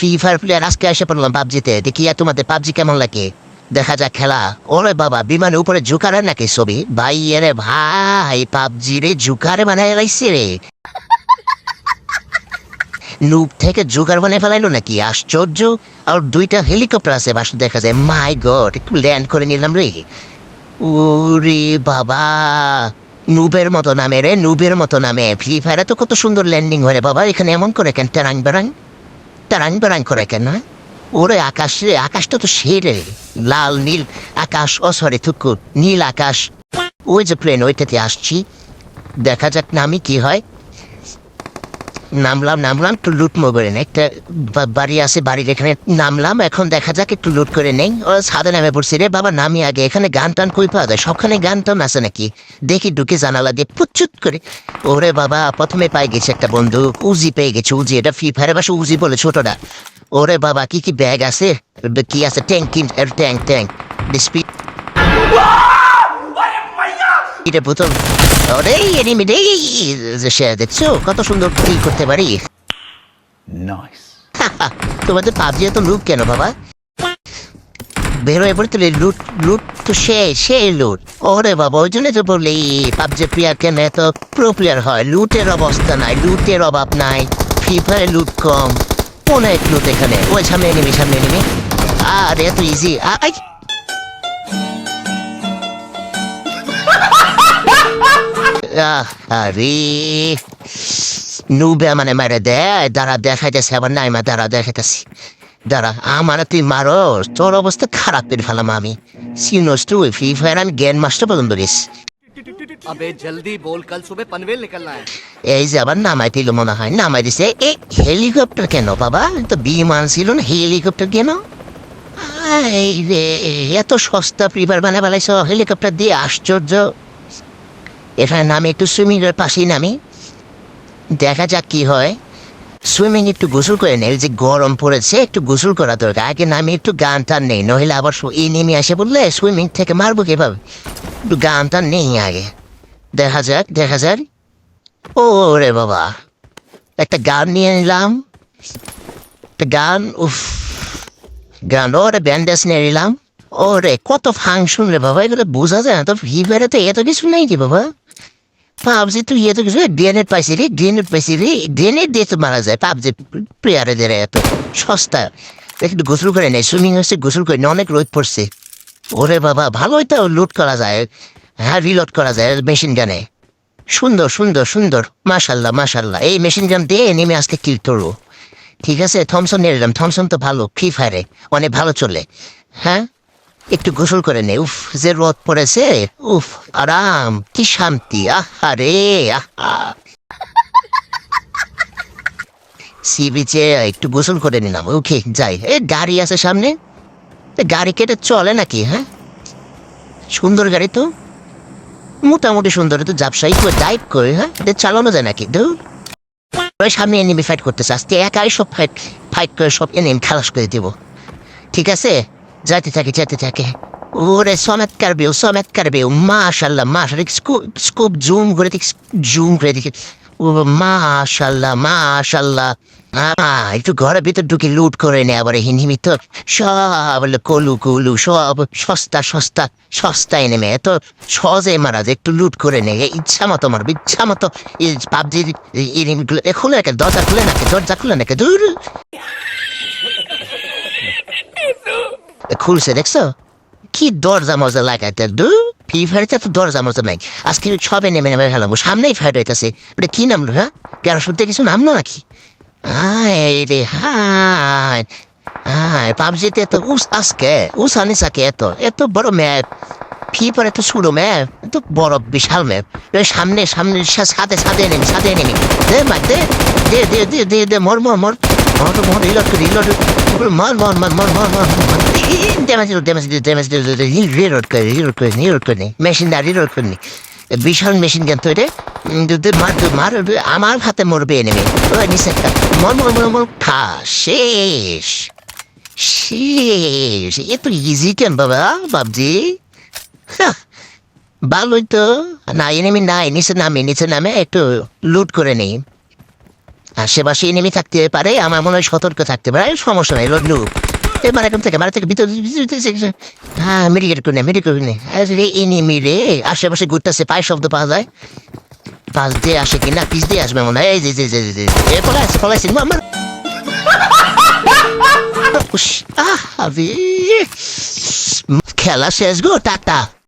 Free fire player আজকে এসে পড়লাম পাবজিতে। দেখি আর তোমাদের পাবজি কেমন লাগে? দেখা যাক খেলা। ওরে বাবা, বিমানের উপরে জুকারে নাকি ছবি? ভাই রে ভাই পাবজি রে জুকারে বানায় লাইছে রে। নুব থেকে জোগাড় বানিয়ে ফেলাইলো নাকি? আশ্চর্য। আর দুইটা হেলিকপ্টার আছে, বাসু দেখা যায়। মাই গড, একটু ল্যান্ড করে নিলাম রে। ওরে বাবা, নুবের মতো নামে রে, নুবের মতো নামে। ফ্রি ফায়ারে তো কত সুন্দর ল্যান্ডিং হয় রে বাবা। এখানে এমন করে কেন? টারাং বেড়াং টারাং বেড়ান করে কেন? ওরে আকাশ রে, আকাশটা তো সেরে। লাল, নীল, আকাশ অসরে সরি, থুকু, নীল আকাশ। ওই যে প্লেন ওইটাতে আসছি। দেখা যাক না আমি কি হয়। নামলাম নামলাম, একটু লুট নেই। একটা বাড়ি আছে, বাড়ির এখানে নামলাম, এখন দেখা যাক একটু লুট করে নেই। ও সাদা নামে পড়ছি রে, বাবা নামি আগে, এখানে গান টান কই পাওয়া যায়? সবখানে গান টান আছে নাকি? দেখি ঢুকে জানালা দিয়ে পুচুত করে। ওরে বাবা, প্রথমে পাই গেছে একটা বন্ধু উজি পেয়ে গেছে, উজি, এটা ফ্রি ফায়ারে বাসে, উজি বলে ছোটটা। ওরে বাবা, কি কি ব্যাগ আছে? কি আছে? ট্যাঙ্ক ট্যাঙ্ক ট্যাঙ্ক স্পিড এটা ওরে এনিমি দেখছ কত সুন্দর কি করতে পারি. তোমাদের পাবজি এত লুট কেন বাবা? বেরোয় পড়ে তো লুট লুট তো সে সে লুট ওরে বাবা ওই জন্য তো বললি পাবজি প্লেয়ার কেন এত প্রো প্লেয়ার হয়? লুটের অবস্থা নাই লুটের অভাব নাই। ফ্রি ফায়ারে লুট কম। অনেক লুট এখানে। ওই সামনে নেমি সামনে নেমি আর এত ইজি আই আরে নুবে মানে মারে দে দাঁড়া দেখাইতেছে আবার নাই মা দাঁড়া দেখাইতেছি। দাঁড়া আমার তুই মারস তোর অবস্থা খারাপ পেরে ফেলাম আমি। সিনোস তুই ফ্রি ফায়ার আমি গেন মাস্টার পছন্দ করিস আবে জলদি বল কাল সুবে পনভেল নিকলনা হ্যায় এই যে আবার নামাই দিল মনে হয় নামাই দিছে। এই হেলিকপ্টার কেন বাবা? তো বিমান ছিল না হেলিকপ্টার কেন? এই রে এত সস্তা প্রিপার বানা বানাইছ হেলিকপ্টার দিয়ে আশ্চর্য। এখানে নামে, একটু সুইমিং এর পাশেই নামি। দেখা যাক কি হয়। সুইমিং একটু গোসল করে নেই যে গরম পড়েছে, একটু গোসল করা দরকার। আগে নামে একটু গান টান নেই, নইলে আবার এই নেমে আসে বললে সুইমিং থেকে মারবো কীভাবে? একটু গান টান নেই আগে। দেখা যাক দেখা যাক। ও রে বাবা, একটা গান নিয়ে নিলাম। একটা গান, উফ। গান, ওরে ব্যান্ডেজ নিয়ে নিলাম। ও রে কত ফাংশন রে বাবা, এগুলো বোঝা যায় না, তো ভিভারে তো এত কিছু নাই কি বাবা? পাবজি তুই এত কিছু গ্রেনেড পাইছি রে গ্রেনেড পাইছি রে গ্রেনেড দিয়ে তো মারা যায় পাবজি প্লেয়ারে দেয় এত সস্তা একটু গোসল করে নেই সুইমিং হচ্ছে গোসল করে নেই অনেক রোদ পড়ছে ওরে বাবা ভালোই তো লুট করা যায় হ্যাঁ রিলোড করা যায় মেশিন গানে সুন্দর সুন্দর সুন্দর মাশাল্লাহ মাশাল্লাহ এই মেশিন গান দিয়ে নেমে আজকে কিল করব ঠিক আছে থমসন নিয়ে নিলাম থমসন তো ভালো ফ্রি ফায়ারে অনেক ভালো চলে হ্যাঁ একটু গোসল করে নে, উফ, যে রোদ পড়েছে, উফ, আরাম, কি শান্তি আহা। রে সি বিচে একটু গোসল করে নিলাম, ওকে, যাই। এ, গাড়ি আছে সামনে। গাড়ি কেটে চলে নাকি হ্যাঁ? সুন্দর গাড়ি তো। মোটামুটি সুন্দর তো ব্যবসায়ী করে ডাইভ করে হ্যাঁ? এটা চালানো যায় নাকি ওই সামনে এনিমি ফাইট করতেছে, আজকে একাই সব ফাইট ফাইট করে সব এনিমি খালাস করে দেব। ঠিক আছে? যাইতে থাকে যেতে থাকে। ওরে চমৎকার বেউ চমৎকার বেউ মাশাল্লাহ মাশাল্লাহ স্কুপ স্কুপ জুম করে দেখি জুম করে দেখি। ও, মাশাল্লাহ মাশাল্লাহ। একটু ঘরের ভিতর ঢুকে লুট করে নে আবার হিনহিমি তো সব কলু কলু, সব সস্তা সস্তা সস্তা এনে মে এত সহজে মারা যায়, একটু লুট করে নে। ইচ্ছা মতো মারবে, ইচ্ছা মতো। পাবজির খুলে নাকি দরজা খুলে নাকি দরজা খুলে নাকি দূর। খুলছে, দেখছ? কি দরজা মজা লাগাইতে, দু? ফ্রি ফায়ারতে তো দরজা মজা নাই। আজকে সবে নেমে নেমে ফেলাম সামনেই ফায়ার হইতেছে। ওটা কি নামলো হ্যাঁ? প্যারাশুটে কিছু নামলো নাকি? হায় রে, হায়। হায়, পাবজিতে এত উস আজকে, উস আনিস আকে এত এত বড় ম্যাপ। ফ্রি ফায়ার এত ছোটো ম্যাপ, এত বড় বিশাল ম্যাপ। সামনে সামনে সাথে সাথে নেমি সাথে নেমি। দে মার দে দে দে দে দে দে মর মর। মর মর মর রিলোড করি রিলোড মর মর মর মর মর মর ড্যামেজ ড্যামেজ ড্যামেজ রিলোড করে রিলোড করে রিলোড করে মেশিন দা রিলোড করে বিশাল মেশিন জ্ঞান তৈরি মার মার আমার হাতে মরবে এনেমে ওই নিচে মর মর মর মর। খা শেষ। শেষ। এ তো ইজি কেন বাবা বাবজি হাহ, ভালোই তো। না এনেমি নাই নিচে নামে নিচে নামে একটু লুট করে নেই। আশেপাশে এনিমি থাকতে পারে আমার মনে হয় সতর্ক থাকতে পারে সমস্যা নাই রোড লুক এবার এখন থেকে বাড়ি থেকে ভিতরে হ্যাঁ মেডিকেল করে মেডিকেল করে আরে এনিমি রে আশেপাশে ঘুরতেছে পায়ে শব্দ পাওয়া যায় পাশ দিয়ে আসে কিনা পিস দিয়ে আসবে মনে হয় এই যে যে যে যে- এ পলাইছে পলাইছে আমার খেলা শেষ গো টাটা